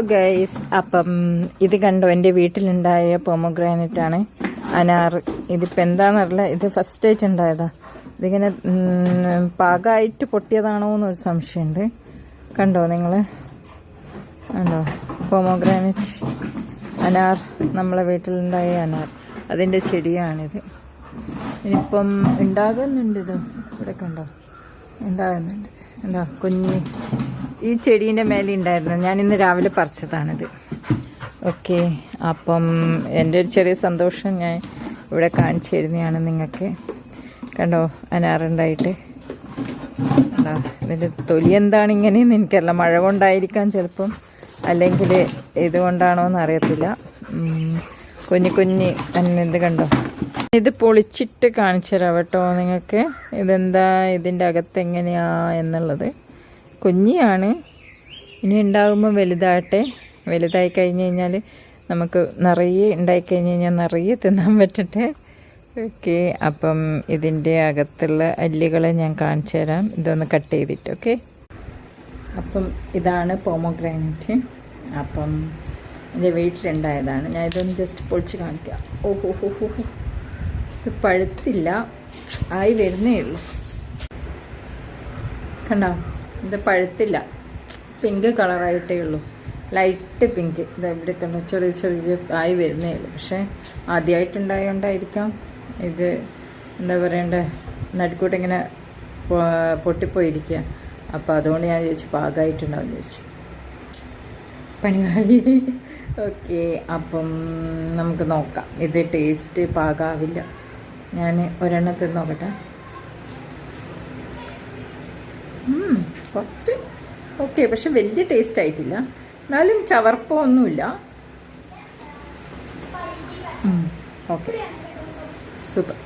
Guys അപ്പം ഇത് കണ്ടോ എന്റെ വീട്ടിലുണ്ടായ പൊമോഗ്രാനൈറ്റ് ആണ്. അനാർ ഇതിപ്പോൾ എന്താണെന്നറിയില്ല ഇത് ഫസ്റ്റ് ആയിട്ട് ഉണ്ടായതാ. ഇതിങ്ങനെ പാകമായിട്ട് പൊട്ടിയതാണോ എന്നൊരു സംശയമുണ്ട്. കണ്ടോ നിങ്ങൾ കണ്ടോ? പോമോഗ്രാനൈറ്റ് അനാർ നമ്മളെ വീട്ടിലുണ്ടായ അനാർ. അതിന്റെ ചെടിയാണിത്. ഇനിയിപ്പം ഉണ്ടാകുന്നുണ്ട് ഇത്. ഇവിടെ കണ്ടോ? ഉണ്ടാകുന്നുണ്ട്. എന്താ കുഞ്ഞ് ഈ ചെടീന്റെ മേലെ ഉണ്ടായിരുന്നു. ഞാൻ ഇന്ന് രാവിലെ പറിച്ചതാണിത്. ഓക്കെ. അപ്പം എന്റെ ഒരു ചെറിയ സന്തോഷം ഞാൻ ഇവിടെ കാണിച്ചു തരുന്നതാണ് നിങ്ങൾക്ക്. കണ്ടോ? അനാറുണ്ടായിട്ട്. കണ്ടോ? ഇതിന്റെ തൊലി എന്താണ് ഇങ്ങനെയെന്ന് എനിക്കറിയില്ല. മഴ കൊണ്ടായിരിക്കാം ചിലപ്പം. അല്ലെങ്കിൽ ഇതുകൊണ്ടാണോ എന്ന് അറിയത്തില്ല കുഞ്ഞു കുഞ്ഞ് അന്നത് കണ്ടോ? ഇത് പൊളിച്ചിട്ട് കാണിച്ചു തരാം കേട്ടോ നിങ്ങൾക്ക്. ഇതെന്താ? ഇതിന്റെ അകത്ത് എങ്ങനെയാ എന്നുള്ളത്. കുഞ്ഞിയാണ്. ഇനി ഉണ്ടാകുമ്പോൾ വലുതാകട്ടെ. വലുതായി കഴിഞ്ഞ് കഴിഞ്ഞാൽ നമുക്ക് നിറയെ ഉണ്ടായി കഴിഞ്ഞ് കഴിഞ്ഞാൽ നിറയെ തിന്നാൻ പറ്റട്ടെ. ഓക്കെ അപ്പം ഇതിന്റെ അകത്തുള്ള അല്ലികളെ ഞാൻ കാണിച്ചു തരാം. ഇതൊന്ന് കട്ട് ചെയ്തിട്ട് ഓക്കെ? അപ്പം ഇതാണ് പോമോഗ്രാനൈറ്റ്. അപ്പം എന്റെ വീട്ടിലുണ്ടായതാണ് ഞാൻ ഇതൊന്ന് ജസ്റ്റ് പൊളിച്ച് കാണിക്കാം. ഓഹോ ഹോ ഹോ ഹോ. ഇത് പഴുത്തില്ല. ആയി വരുന്നേ ഉള്ളൂ. കണ്ടോ? ഇത് പഴുത്തില്ല. പിങ്ക് കളറായിട്ടേ ഉള്ളൂ. ലൈറ്റ് പിങ്ക് ഇത് ഇവിടെ കണ്ടു ചെറിയ ചെറിയ ആയി വരുന്നേ ഉള്ളൂ. പക്ഷേ ആദ്യമായിട്ടുണ്ടായോണ്ടായിരിക്കാം ഇത് എന്താ പറയണ്ടേ നടുക്കൂട്ട് ഇങ്ങനെ പൊട്ടിപ്പോയിരിക്കുക അപ്പോൾ അതുകൊണ്ട് ഞാൻ ചോദിച്ചു പാകമായിട്ടുണ്ടാവും ചോദിച്ചു പണികാളി ഓക്കെ അപ്പം നമുക്ക് നോക്കാം. ഇത് ടേസ്റ്റ് പാകാവില്ല. ഞാൻ ഒരെണ്ണത്തിൽ നോക്കട്ടെ. കുറച്ച്. ഓക്കെ പക്ഷെ വലിയ ടേസ്റ്റ് ആയിട്ടില്ല. എന്നാലും ചവർപ്പൊന്നുമില്ല ഓക്കെ. സൂപ്പർ.